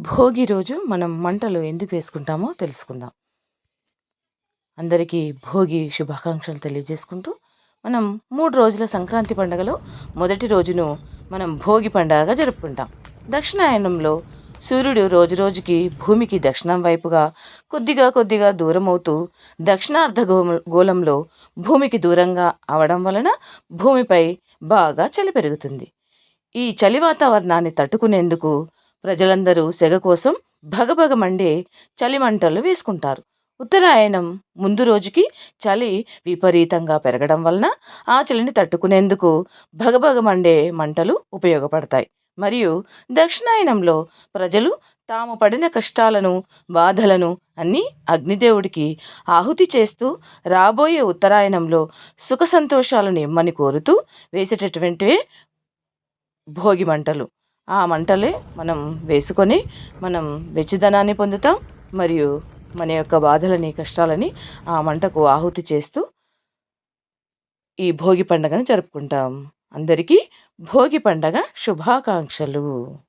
భోగి రోజు మనం మంటలు ఎందుకు వేసుకుంటామో తెలుసుకుందాం. అందరికీ భోగి శుభాకాంక్షలు తెలియజేసుకుంటూ మనం మూడు రోజుల సంక్రాంతి పండుగలో మొదటి రోజును మనం భోగి పండుగగా జరుపుకుంటాం. దక్షిణాయనంలో సూర్యుడు రోజు రోజుకి భూమికి దక్షిణం వైపుగా కొద్దిగా కొద్దిగా దూరం అవుతూ దక్షిణార్ధ గోళంలో భూమికి దూరంగా అవడం వలన భూమిపై బాగా చలి పెరుగుతుంది. ఈ చలి వాతావరణాన్ని తట్టుకునేందుకు ప్రజలందరూ సెగ కోసం భగభగ మండే చలి మంటలు వేసుకుంటారు. ఉత్తరాయణం ముందు రోజుకి చలి విపరీతంగా పెరగడం వలన ఆ చలిని తట్టుకునేందుకు భగభగ మండే మంటలు ఉపయోగపడతాయి. మరియు దక్షిణాయనంలో ప్రజలు తాము పడిన కష్టాలను బాధలను అన్నీ అగ్నిదేవుడికి ఆహుతి చేస్తూ రాబోయే ఉత్తరాయణంలో సుఖ సంతోషాలను ఇమ్మని కోరుతూ వేసేటటువంటివే భోగి మంటలు. ఆ మంటలే మనం వేసుకొని మనం వెచ్చిదనాన్ని పొందుతాం మరియు మన యొక్క బాధలని కష్టాలని ఆ మంటకు ఆహుతి చేస్తూ ఈ భోగి పండుగను జరుపుకుంటాం. అందరికీ భోగి పండగ శుభాకాంక్షలు.